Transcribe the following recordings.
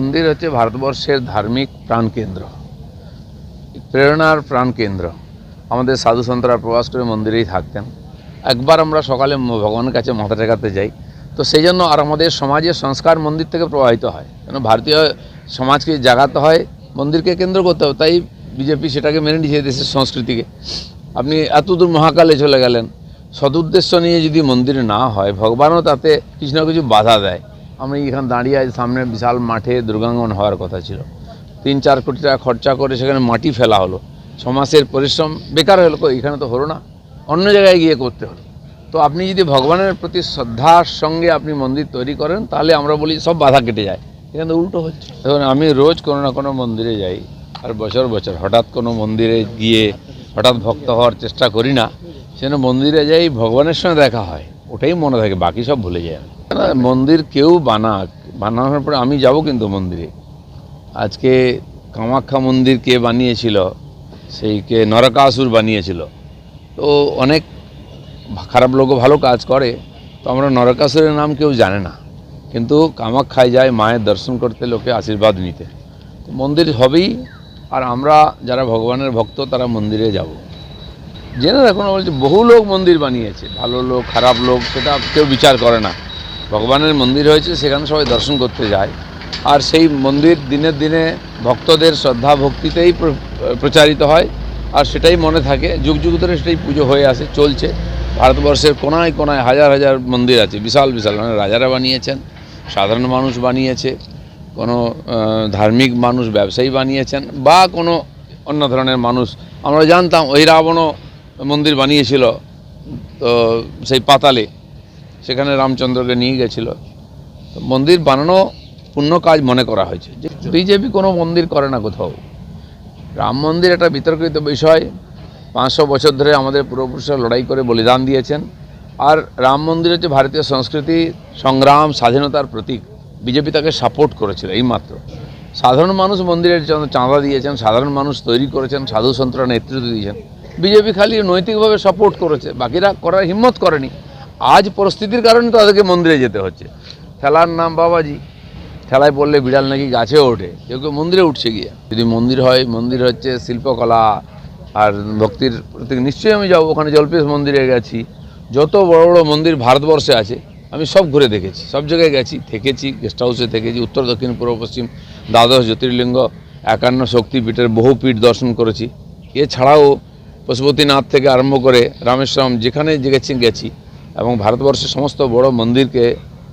মন্দির হচ্ছে ভারতবর্ষের ধার্মিক প্রাণকেন্দ্র, প্রেরণার প্রাণকেন্দ্র। আমাদের সাধু সন্তরা প্রবাস করে মন্দিরেই থাকতেন। একবার আমরা সকালে ভগবানের কাছে মাথা টেকাতে যাই, তো সেই জন্য আর আমাদের সমাজের সংস্কার মন্দির থেকে প্রবাহিত হয়। কেন ভারতীয় সমাজকে জাগাতে হয়, মন্দিরকে কেন্দ্র করতে হবে তাই বিজেপি সেটাকে মেনে নিয়েছে দেশের সংস্কৃতিকে। আপনি এত দূর মহাকালে চলে গেলেন, সদুদ্দেশ্য নিয়ে যদি মন্দির না হয়, ভগবানও তাতে কিছু না কিছু বাধা দেয়। আমি এখানে দাঁড়িয়ে আছি, সামনে বিশাল মাঠে দুর্গাঙ্গন হওয়ার কথা ছিল। তিন চার কোটি টাকা খরচা করে সেখানে মাটি ফেলা হলো। ছ মাসের পরিশ্রম বেকার হলো এখানে তো হলো না। অন্য জায়গায় গিয়ে করতে হলো। তো আপনি যদি ভগবানের প্রতি শ্রদ্ধার সঙ্গে আপনি মন্দির তৈরি করেন, তাহলে আমরা বলি সব বাধা কেটে যায়। এখানে উল্টো হচ্ছে। দেখুন আমি রোজ কোনো না কোনো মন্দিরে যাই, আর বছর বছর হঠাৎ কোনো মন্দিরে গিয়ে হঠাৎ ভক্ত হওয়ার চেষ্টা করি না, সেজন্য মন্দিরে যাই ভগবানের সঙ্গে দেখা হয়, ওটাই মনে থাকে, বাকি সব ভুলে যায় মন্দির কেউ বানাক। বানানোর পরে আমি যাব কিন্তু মন্দিরে। আজকে কামাখ্যা মন্দির কে বানিয়েছিল, সেই কে নরকাসুর বানিয়েছিল। তো অনেক খারাপ লোকও ভালো কাজ করে, তো আমরা নরকাসুরের নাম কেউ জানে না। কিন্তু কামাখ্যায় যায় মায়ের দর্শন করতে, লোকে আশীর্বাদ নিতে। তো মন্দির হবেই, আর আমরা যারা ভগবানের ভক্ত, তারা মন্দিরে যাব। জেনে রাখুন বলছে বহু লোক মন্দির বানিয়েছে। ভালো লোক, খারাপ লোক, সেটা কেউ বিচার করে না। ভগবানের মন্দির হয়েছে, সেখানে সবাই দর্শন করতে যায়। আর সেই মন্দির দিনের দিনে ভক্তদের শ্রদ্ধা ভক্তিতেই প্র- প্রচারিত হয়। আর সেটাই মনে থাকে, যুগ যুগ ধরে সেটাই পুজো হয়ে আসে, চলছে। ভারতবর্ষের কোনায় কোনায় হাজার হাজার মন্দির আছে, বিশাল বিশাল। মানে রাজারা বানিয়েছেন, সাধারণ মানুষ বানিয়েছে, কোনো ধার্মিক মানুষ, ব্যবসায়ী বানিয়েছেন, বা কোনো অন্য ধরনের মানুষ। আমরা জানতাম, ওই রাবণও মন্দির বানিয়েছিল, তো সেই পাতালে। সেখানে রামচন্দ্রকে নিয়ে গেছিল। মন্দির বানানো পূর্ণ কাজ মনে করা হয়েছে। যে বিজেপি কোনো মন্দির করে না কোথাও। রাম মন্দির একটা বিতর্কিত বিষয়। পাঁচশো বছর ধরে আমাদের পূর্বপুরুষরা লড়াই করে বলিদান দিয়েছেন। আর রাম মন্দির হচ্ছে ভারতীয় সংস্কৃতি, সংগ্রাম, স্বাধীনতার প্রতীক। বিজেপি তাকে সাপোর্ট করেছিল এইমাত্র। সাধারণ মানুষ মন্দিরের চাঁদা দিয়েছেন, সাধারণ মানুষ তৈরি করেছেন, সাধু সন্তরা নেতৃত্ব দিয়েছেন। বিজেপি খালি নৈতিকভাবে সাপোর্ট করেছে, বাকিরা করার হিম্মত করেনি। আজ পরিস্থিতির কারণে তাদেরকে মন্দিরে যেতে হচ্ছে। খেলার নাম বাবাজি। খেলায় পড়লে বিড়াল নাকি গাছে ওঠে। কেউ কেউ মন্দিরে উঠছে গিয়ে। যদি মন্দির হয়, মন্দির হচ্ছে শিল্পকলা। আর ভক্তির প্রতীক, নিশ্চয়ই আমি যাব। ওখানে জলপেশ মন্দিরে গেছি। যত বড় বড় মন্দির ভারতবর্ষে আছে, আমি সব ঘুরে দেখেছি। সব জায়গায় গেছি, থেকেছি গেস্ট হাউসে থেকেছি। উত্তর, দক্ষিণ, পূর্ব, পশ্চিম, দ্বাদশ, জ্যোতির্লিঙ্গ, একান্ন শক্তিপীঠের বহু পীঠ দর্শন করেছি। এছাড়াও পশুপতিনাথ থেকে আরম্ভ করে রামেশ্বরম, যেখানে গেছি গেছি এবং ভারতবর্ষের সমস্ত বড় মন্দিরকে,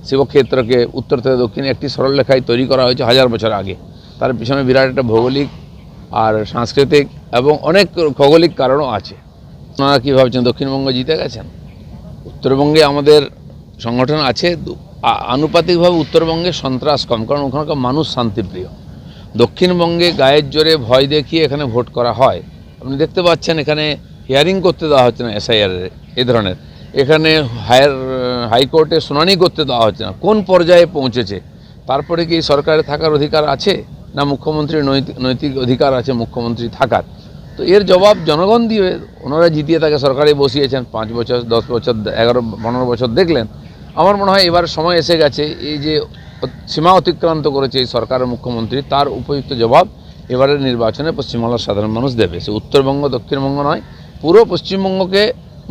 শিবক্ষেত্রকে, উত্তর থেকে দক্ষিণে একটি সরলরেখায় তৈরি করা হয়েছে হাজার বছর আগে। তার পিছনে বিরাট একটা ভৌগোলিক আর সাংস্কৃতিক এবং অনেক ভৌগোলিক কারণও আছে। আপনারা কী ভাবছেন, দক্ষিণবঙ্গ জিতে গেছেন? উত্তরবঙ্গে আমাদের সংগঠন আছে আনুপাতিকভাবে উত্তরবঙ্গে সন্ত্রাস কম, কারণ ওখানকার মানুষ শান্তিপ্রিয়। দক্ষিণবঙ্গে গায়ের জোরে ভয় দেখিয়ে এখানে ভোট করা হয়। আপনি দেখতে পাচ্ছেন এখানে হিয়ারিং করতে দেওয়া হচ্ছে না এসআইআর এ ধরনের। এখানে হায়ার, হাইকোর্টে শুনানি করতে দেওয়া হচ্ছে না। কোন পর্যায়ে পৌঁছেছে? তারপরে কি সরকারে থাকার অধিকার আছে? না মুখ্যমন্ত্রীর নৈতিক অধিকার আছে, মুখ্যমন্ত্রী থাকার? তো এর জবাব জনগণ দিয়ে, ওনারা জিতিয়ে তাকে সরকারে বসিয়েছেন। পাঁচ বছর, দশ বছর, এগারো, পনেরো বছর দেখলেন। আমার মনে হয় এবার সময় এসে গেছে, এই যে সীমা অতিক্রান্ত করেছে এই সরকারের মুখ্যমন্ত্রী, তার উপযুক্ত জবাব এবারের নির্বাচনে পশ্চিমবাংলার সাধারণ মানুষ দেবে। সে উত্তরবঙ্গ, দক্ষিণবঙ্গ নয়, পুরো পশ্চিমবঙ্গকে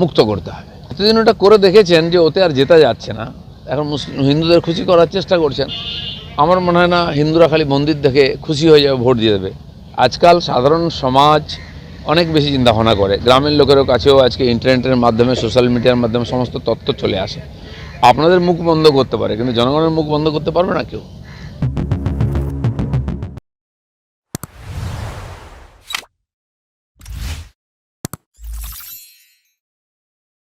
মুক্ত করতে হবে। এতদিন ওটা করে দেখেছেন যে ওতে আর জেতা যাচ্ছে না। এখন মুসলিম, হিন্দুদের খুশি করার চেষ্টা করছেন। আমার মনে হয় না হিন্দুরা খালি মন্দির দেখে খুশি হয়ে যাবে, ভোট দিয়ে দেবে। আজকাল সাধারণ সমাজ অনেক বেশি চিন্তাভাবনা করে। গ্রামের লোকেরও কাছেও আজকে ইন্টারনেটের মাধ্যমে, সোশ্যাল মিডিয়ার মাধ্যমে সমস্ত তথ্য চলে আসে। আপনাদের মুখ বন্ধ করতে পারে, কিন্তু জনগণের মুখ বন্ধ করতে পারবে না কেউ?